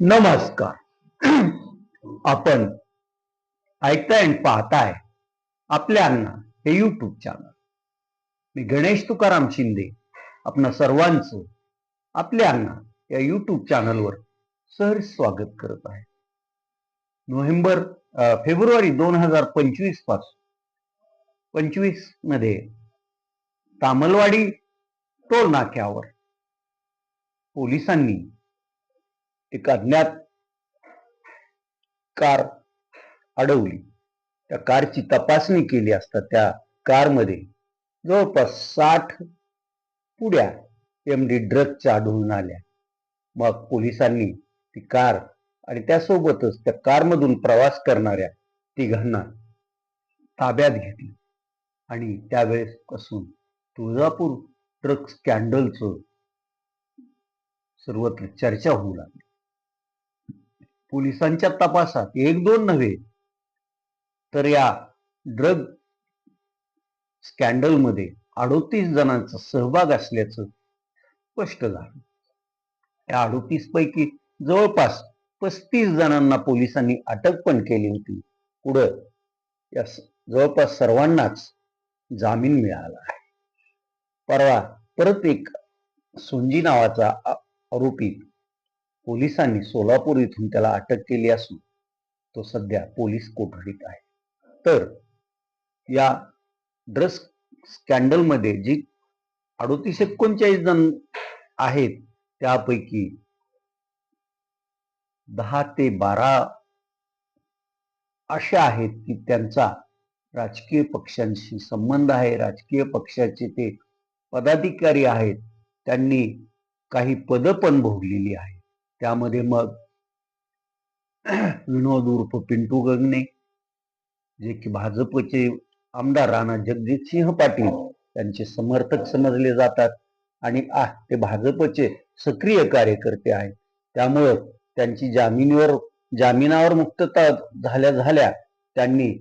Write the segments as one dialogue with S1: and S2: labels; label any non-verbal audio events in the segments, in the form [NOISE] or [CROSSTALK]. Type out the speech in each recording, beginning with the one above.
S1: नमस्कार. आपण ऐकताय आणि पाहताय आपल्या अण्णा हे युट्यूब चॅनल मी गणेश तुकाराम शिंदे. आपणा सर्वांचं आपल्या अण्णा या युट्यूब चॅनलवर सहर्ष स्वागत करत आहे. नोव्हेंबर फेब्रुवारी दोन हजार पंचवीसपासून पंचवीसमध्ये तामलवाडी टोल नाक्यावर पोलिसांनी एक अज्ञात कार अडवली. त्या कारची तपासणी केली असता त्या कारमध्ये जवळपास साठ पुड्या एम डी ड्रगच्या आढळून आल्या. मग पोलिसांनी ती कार आणि त्यासोबतच त्या कारमधून प्रवास करणाऱ्या तिघांना ताब्यात घेतली आणि त्यावेळेस पासून तुळजापूर ड्रग स्कॅन्डलचं सर्वत्र चर्चा होऊ लागली. पोलिसांच्या तपासात एक दोन नव्हे तर या ड्रग स्कॅन्डलमध्ये अडोतीस जणांचा सहभाग असल्याचं स्पष्ट झालं. या अडोतीस पैकी जवळपास पस्तीस जणांना पोलिसांनी अटक पण केली होती. पुढं या जवळपास सर्वांनाच जामीन मिळाला आहे. परवा परत एक सोंजी नावाचा आरोपी पोलिसांनी सोलापूर इथून त्याला अटक केली असून तो सध्या पोलीस कोठडीत आहे. तर या ड्रग्स स्कॅन्डलमध्ये जी अडोतीस एकोणचाळीस जण आहेत त्यापैकी दहा ते बारा अशा आहेत की त्यांचा राजकीय पक्षांशी संबंध आहे. राजकीय पक्षाचे ते पदाधिकारी आहेत. त्यांनी काही पद पण भोगलेली आहेत. त्यामध्ये मग [CLEARS THROAT] विनोद उर्फ पिंटू गगने जे की भाजपचे आमदार राणा जगजितसिंह पाटील त्यांचे समर्थक समजले जातात. आणि आ ते भाजपचे सक्रिय कार्यकर्ते आहेत. त्यामुळं त्यांची जामिनीवर जामिनावर मुक्तता झाल्या झाल्या त्यांनी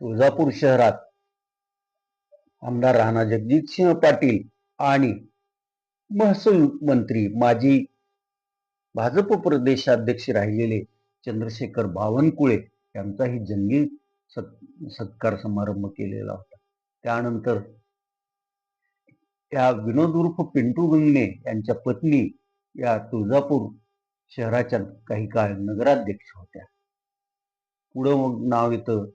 S1: तुळजापूर शहरात आमदार राणा जगजितसिंह पाटील आणि महसूल मंत्री माजी भाजप प्रदेशाध्यक्ष राहिलेले चंद्रशेखर बावनकुळे यांचाही जंगी सत् सत्कार समारंभ केलेला होता. त्यानंतर त्या विनोद उर्फ पिंटू गंगणे यांच्या पत्नी या तुळजापूर शहराच्या काही काळ नगराध्यक्ष होत्या. पुढं मग नाव येतं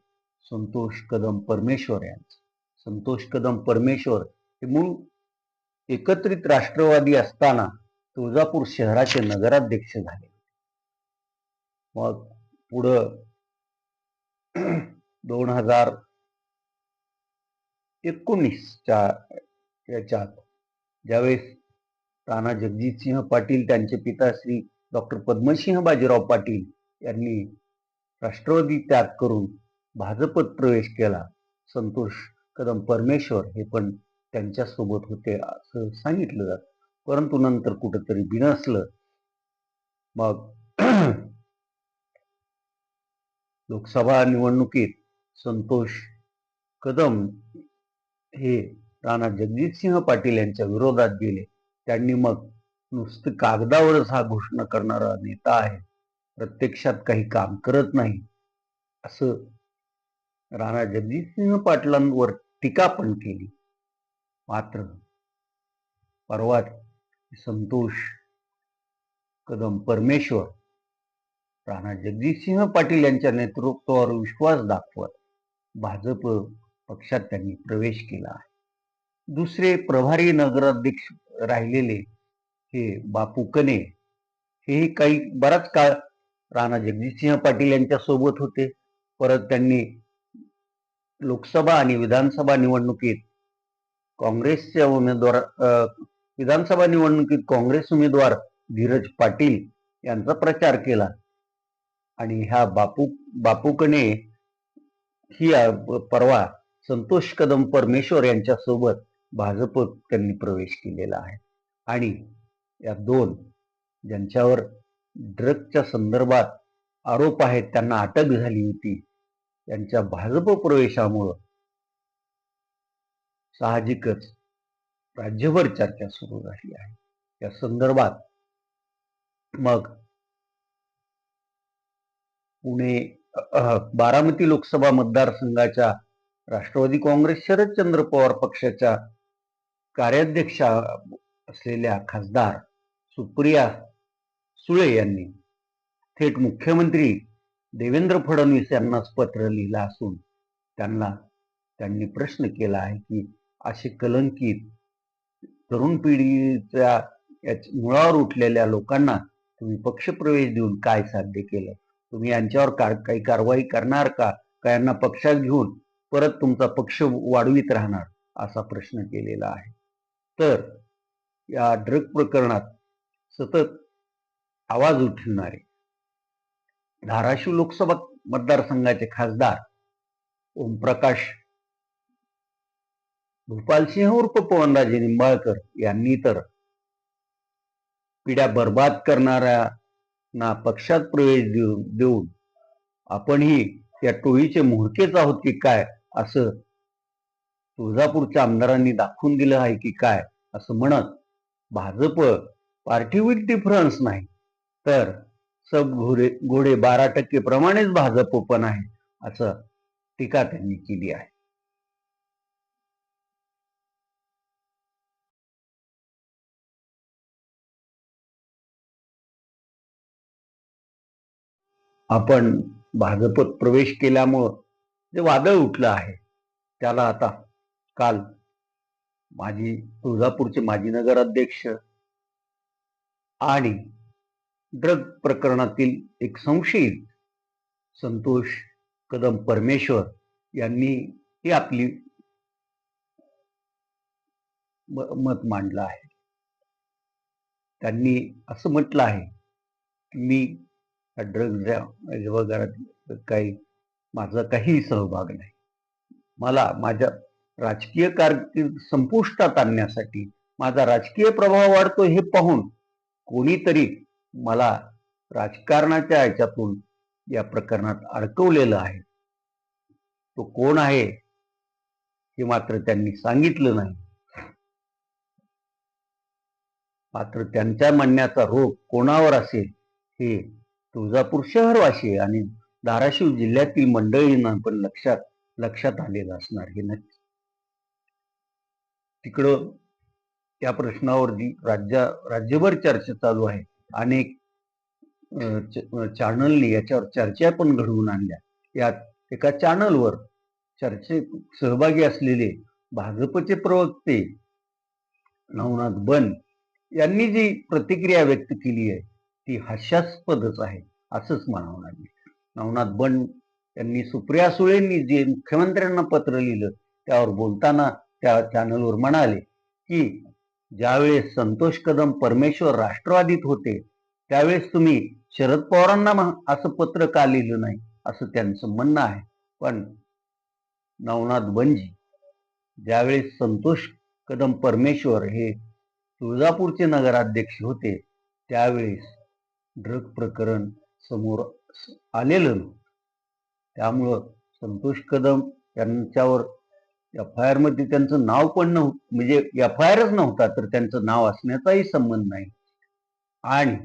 S1: संतोष कदम परमेश्वर यांचं. संतोष कदम परमेश्वर हे मूळ एकत्रित राष्ट्रवादी असताना तुळजापूर शहराचे नगराध्यक्ष झाले. मग पुढं [CLEARS THROAT] दोन हजार एकोणीसच्या याच्यात ज्यावेळेस राणा जगजितसिंह पाटील त्यांचे पिता श्री डॉक्टर पद्मसिंह बाजीराव पाटील यांनी राष्ट्रवादी त्याग करून भाजपत प्रवेश केला. संतोष कदम परमेश्वर हे पण त्यांच्यासोबत होते असं सांगितलं जातं. परंतु नंतर कुठंतरी बिनसलं मग लोकसभा निवडणुकीत संतोष कदम हे राणा जगजितसिंह पाटील यांच्या विरोधात गेले. त्यांनी मग नुसतं कागदावरच हा घोषणा करणारा नेता आहे. प्रत्यक्षात काही काम करत नाही. असं राणा जगजितसिंह पाटलांवर टीका पण केली. मात्र परवा संतोष कदम परमेश्वर राणा जगजितसिंह पाटील यांच्या नेतृत्वावर विश्वास दाखवत भाजप पक्षात त्यांनी प्रवेश केला आहे. दुसरे प्रभारी नगराध्यक्ष राहिलेले हे बापू कने हेही काही बराच काळ राणा जगजितसिंह पाटील यांच्या सोबत होते. परत त्यांनी लोकसभा आणि विधानसभा निवडणुकीत काँग्रेसच्या उमेदवार विधानसभा निवडणुकीत काँग्रेस उमेदवार धीरज पाटील यांचा प्रचार केला. आणि ह्या बापू बापूकने ही परवा संतोष कदम परमेश्वर यांच्यासोबत भाजप त्यांनी प्रवेश केलेला आहे. आणि या दोन ज्यांच्यावर ड्रगच्या संदर्भात आरोप आहेत त्यांना अटक झाली होती यांच्या भाजप प्रवेशामुळं साहजिकच राज्यभर चर्चा सुरू झाली आहे. त्या संदर्भात मग पुणे बारामती लोकसभा मतदारसंघाच्या राष्ट्रवादी काँग्रेस शरदचंद्र पवार पक्षाच्या कार्याध्यक्षा असलेल्या खासदार सुप्रिया सुळे यांनी थेट मुख्यमंत्री देवेंद्र फडणवीस यांनाच पत्र लिहिलं असून त्यांना त्यांनी प्रश्न केला आहे की असे कलंकित तरुण पिढीच्या मुळावर उठलेल्या लोकांना तुम्ही पक्षप्रवेश देऊन काय साध्य केलं? तुम्ही यांच्यावर काही कारवाई करणार का? का यांना पक्षात घेऊन परत तुमचा पक्ष वाढवीत राहणार? असा प्रश्न केलेला आहे. तर या ड्रग प्रकरणात सतत आवाज उठवणारे धाराशिव लोकसभा मतदारसंघाचे खासदार ओमप्रकाश भूपालसिंह उर्फ पवनराजे निंबाळकर यांनी तर पिढ्या बर्बाद करणाऱ्यांना पक्षात प्रवेश देऊन देऊन आपणही या टोळीचे मोहकेच आहोत की काय असं तुळजापूरच्या आमदारांनी दाखवून दिलं आहे की काय असं म्हणत भाजप पार्टी विथ डिफरन्स नाही तर सब घोडे घोडे बारा टक्के प्रमाणेच भाजप पण आहे असं टीका त्यांनी केली आहे. आपण भाजपत प्रवेश केल्यामुळं जे वादळ उठलं आहे त्याला आता काल माजी तुळजापूरचे माजी नगराध्यक्ष आणि ड्रग प्रकरणातील एक संशयित संतोष कदम परमेश्वर यांनी ही आपली म- मत मांडलं आहे. त्यांनी असं म्हटलं आहे की मी ड्रग्ज वगैरे काही माझा काही सहभाग नाही. मला माझ्या राजकीय कारकीर्द संपुष्टात आणण्यासाठी माझा राजकीय प्रभाव वाढतो हे पाहून कोणीतरी मला राजकारणाच्या याच्यातून या प्रकरणात अडकवलेलं आहे. तो कोण आहे हे मात्र त्यांनी सांगितलं नाही. मात्र त्यांच्या म्हणण्याचा रोग कोणावर असेल हे तुळजापूर शहरवासी आणि धाराशिव जिल्ह्यातील मंडळींना पण लक्षात लक्षात आलेलं असणार हे नक्की. तिकडं त्या प्रश्नावर जी राज्या राज्यभर चर्चा चालू आहे. अनेक चॅनलने याच्यावर चर्चा पण घडवून आणल्या. यात एका चॅनलवर चर्चेत सहभागी असलेले भाजपचे प्रवक्ते नवनाथ बन यांनी जी प्रतिक्रिया व्यक्त केली आहे ती हास्यास्पदच आहे असंच म्हणावं लागेल. नवनाथ बन त्यांनी सुप्रिया सुळेंनी जे मुख्यमंत्र्यांना पत्र लिहिलं त्यावर बोलताना त्या चॅनलवर म्हणाले की ज्यावेळेस संतोष कदम परमेश्वर राष्ट्रवादीत होते त्यावेळेस तुम्ही शरद पवारांना असं पत्र का लिहिलं नाही असं त्यांचं म्हणणं आहे. पण नवनाथ बनजी ज्यावेळेस संतोष कदम परमेश्वर हे तुळजापूरचे नगराध्यक्ष होते त्यावेळेस ड्रग प्रकरण समोर आलेलं नव्हतं. त्यामुळं संतोष कदम यांच्यावर एफ आय आरमध्ये त्यांचं नाव पण नव्हतं म्हणजे एफ आय आरच नव्हता तर त्यांचं नाव असण्याचाही संबंध नाही आणि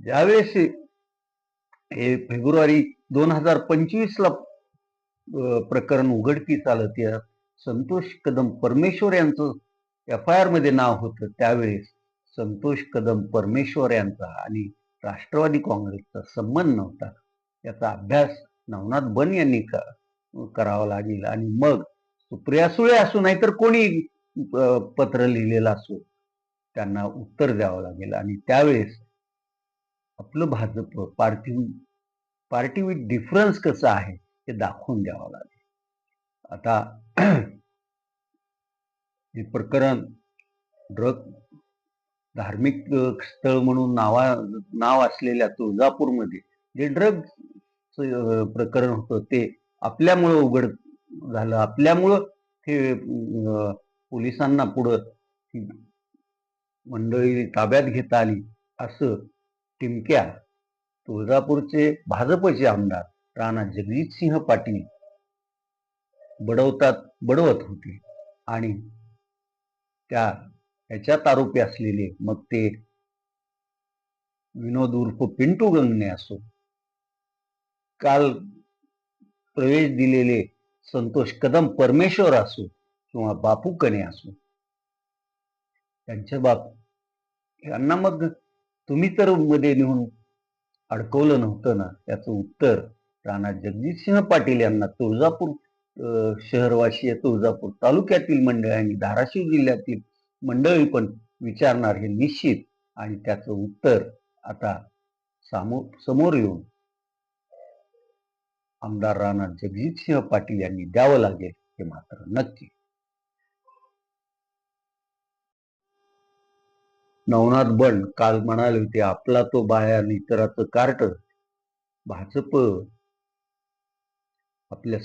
S1: ज्यावेळेस हे- फेब्रुवारी दोन हजार पंचवीसला प्रकरण उघडकीस आलं त्या संतोष कदम परमेश्वर यांचं एफ आय आरमध्ये नाव होतं त्यावेळेस संतोष कदम परमेश्वर यांचा आणि राष्ट्रवादी काँग्रेसचा संबंध नव्हता. याचा अभ्यास नवनाथ बन यांनी करावा लागेल. आणि मग सुप्रिया सुळे असू नाही तर कोणी पत्र लिहिलेलं असो त्यांना उत्तर द्यावं लागेल. आणि त्यावेळेस आपलं Bhajap party party with difference कसं आहे हे दाखवून द्यावं लागेल. आता [CLEARS THROAT] हे प्रकरण ड्रग धार्मिक स्थळ म्हणून नावा नाव असलेल्या तुळजापूरमध्ये जे ड्रग प्रकरण होतं ते आपल्यामुळं उघड झालं. आपल्यामुळं ते पोलिसांना पुढं मंडळी ताब्यात घेता आली असं टिमक्या तुळजापूरचे भाजपचे आमदार राणा जगजितसिंह पाटील बडवतात बडवत होते. आणि त्या ह्याच्यात आरोपी असलेले मग ते विनोद उर्फ पिंटू गंगणे असो काल प्रवेश दिलेले संतोष कदम परमेश्वर असो किंवा बापू कणे असो त्यांच्या बाप यांना मग तुम्ही तर मध्ये नेऊन अडकवलं नव्हतं ना? त्याचं उत्तर राणा जगजितसिंह पाटील यांना तुळजापूर अं, शहरवासीय तुळजापूर तालुक्यातील मंडळ आणि धाराशिव जिल्ह्यातील मंडळी पण विचारणार हे निश्चित आणि त्याचं उत्तर आता समोर येऊन आमदार राणा जगजितसिंह पाटील यांनी द्यावं लागेल हे मात्र नक्की. नवनाथ बंड काल म्हणाले होते आपला तो बाया आणि इतराचं कार्ट भाजप आपल्या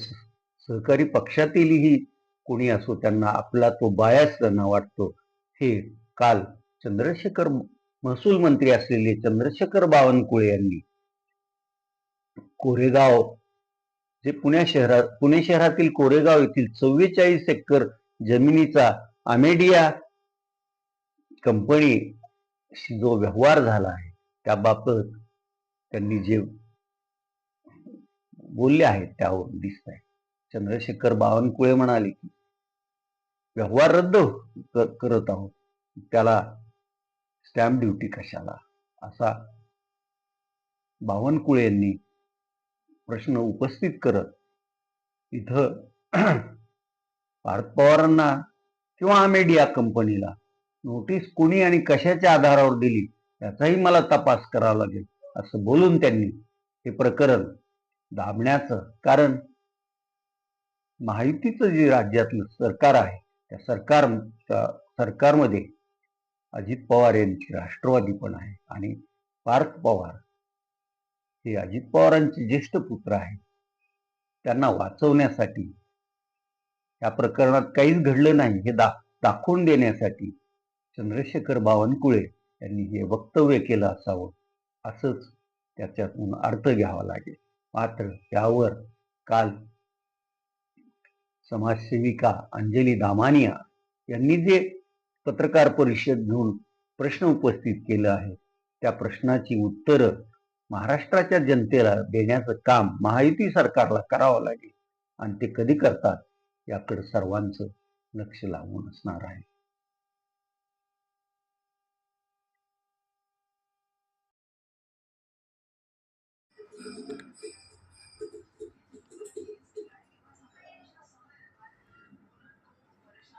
S1: सहकारी पक्षातीलही कोणी असो त्यांना आपला तो बायाच त्यांना वाटतो. हे काल चंद्रशेखर महसूल मंत्री असलेले चंद्रशेखर बावनकुळे यांनी कोरेगाव जे पुणे शहरात पुणे शहरातील कोरेगाव येथील चव्वेचाळीस एकर जमिनीचा अमेडिया कंपनी जो व्यवहार झाला आहे त्याबाबत त्यांनी जे बोलले आहेत त्यावर दिसत आहे चंद्रशेखर बावनकुळे म्हणाले की व्यवहार रद्द हो, करत आहोत. त्याला स्टॅम्प ड्युटी कशाला? असा बावनकुळे यांनी प्रश्न उपस्थित करत इथं [CLEARS THROAT] भारत पवारांना किंवा आमेडिया कंपनीला नोटीस कोणी आणि कशाच्या आधारावर दिली याचाही मला तपास करावा लागेल असं बोलून त्यांनी हे प्रकरण दाबण्याचं कारण माहितीचं जे राज्यातलं सरकार आहे त्या सरकार सरकारमध्ये अजित पवार यांची राष्ट्रवादी पण आहे आणि पार्थ पवार हे अजित पवारांचे ज्येष्ठ पुत्र आहेत. त्यांना वाचवण्यासाठी या प्रकरणात काहीच घडलं नाही. हे दा दाखवून देण्यासाठी चंद्रशेखर बावनकुळे यांनी हे वक्तव्य केलं असावं असंच त्याच्यातून अर्थ घ्यावा लागेल. मात्र यावर काल समाजसेविका अंजली दामानिया यांनी जे पत्रकार परिषद घेऊन प्रश्न उपस्थित केला आहे त्या प्रश्नाची उत्तरं महाराष्ट्राच्या जनतेला देण्याचं काम महायुती सरकारला करावं लागेल. आणि ते कधी करतात याकडे सर्वांचं लक्ष लागून असणार आहे.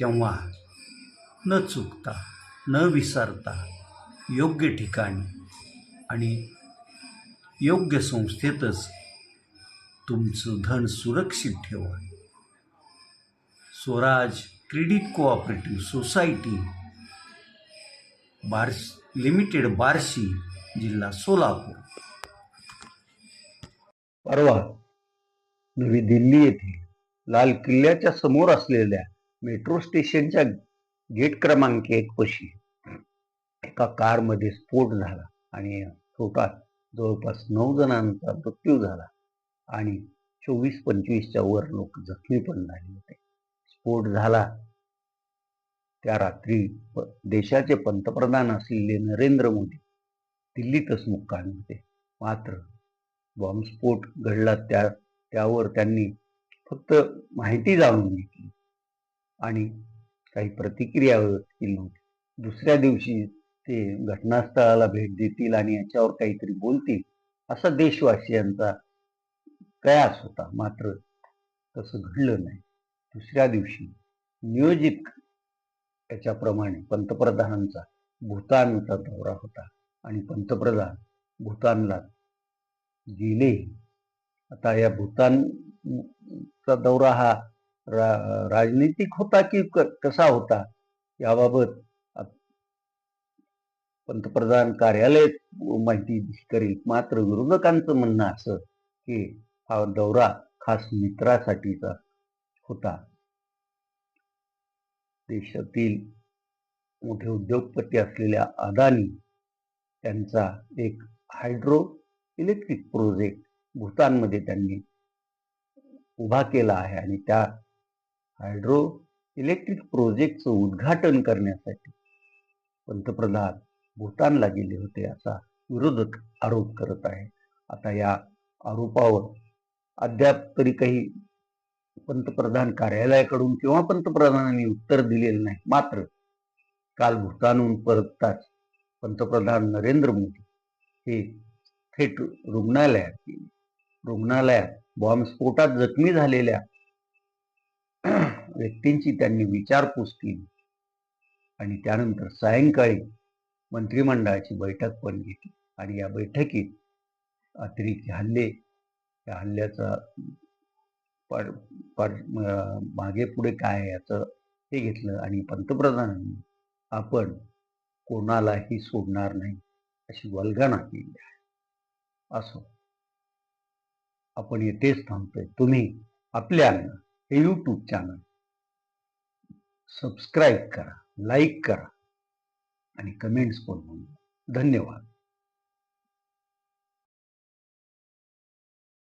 S2: तेव्हा न चुकता न विसरता योग्य ठिकाणी आणि योग्य संस्थेतच तुमचं धन सुरक्षित ठेवा. स्वराज क्रेडिट कोऑपरेटिव्ह सोसायटी बार्स लिमिटेड बार्शी जिल्हा सोलापूर.
S1: परवा नवी दिल्ली येथील लाल किल्ल्याच्या समोर असलेल्या मेट्रो स्टेशनच्या गेट क्रमांक एक पशी. एका कारमध्ये स्फोट झाला आणि स्फोटात जवळपास नऊ जणांचा मृत्यू झाला आणि चोवीस पंचवीसच्या वर लोक जखमी पण झाले होते. स्फोट झाला त्या रात्री देशाचे पंतप्रधान असलेले नरेंद्र मोदी दिल्लीतच मुक्कामी होते. मात्र बॉम्बस्फोट घडला त्या त्यावर त्यांनी फक्त माहिती जाणून घेतली. आणि काही प्रतिक्रिया व्यक्त नव्हती दुसऱ्या दिवशी ते घटनास्थळाला भेट देतील आणि याच्यावर काहीतरी बोलतील. असा देशवासियांचा कयास होता. मात्र तसं घडलं नाही. दुसऱ्या दिवशी नियोजित याच्याप्रमाणे पंतप्रधानांचा भूतानचा दौरा होता. आणि पंतप्रधान भूतानला गेले. आता या भूतानचा दौरा हा रा, राजनीतिक होता की क- कसा होता? याबाबत पंतप्रधान कार्यालय माहिती करेल. मात्र विरोधकांचं म्हणणं असं की हा दौरा खास मित्रासाठीचा होता. देशातील मोठे उद्योगपती असलेल्या अदानी त्यांचा एक हायड्रो इलेक्ट्रिक प्रोजेक्ट भूतानमध्ये त्यांनी उभा केला आहे आणि त्या हायड्रो इलेक्ट्रिक प्रोजेक्टचं उद्घाटन करण्यासाठी पंतप्रधान भूतानला गेले होते असा विरोधक आरोप करत आहे. आता या आरोपावर अद्याप तरी काही पंतप्रधान कार्यालयाकडून किंवा पंतप्रधानांनी उत्तर दिलेलं नाही. मात्र काल भूतानहून परतताच पंतप्रधान नरेंद्र मोदी हे थेट रुग्णालयात गेले. रुग्णालयात बॉम्बस्फोटात जखमी झालेल्या [CLEARS THROAT] व्यक्तींची त्यांनी विचारपूस केली. आणि त्यानंतर सायंकाळी मंत्रिमंडळाची बैठक पण घेतली. आणि या बैठकीत अतिरेकी हल्ले या हल्ल्याचा पर, पर, मागे पुढे काय याचं हे घेतलं. आणि पंतप्रधानांनी आपण कोणालाही सोडणार नाही अशी वल्गना केली आहे. असो. आपण येथेच थांबतोय. तुम्ही आपल्या हे यूट्यूब चॅनल सबस्क्राईब करा लाईक करा आणि कमेंट्स पण धन्यवाद.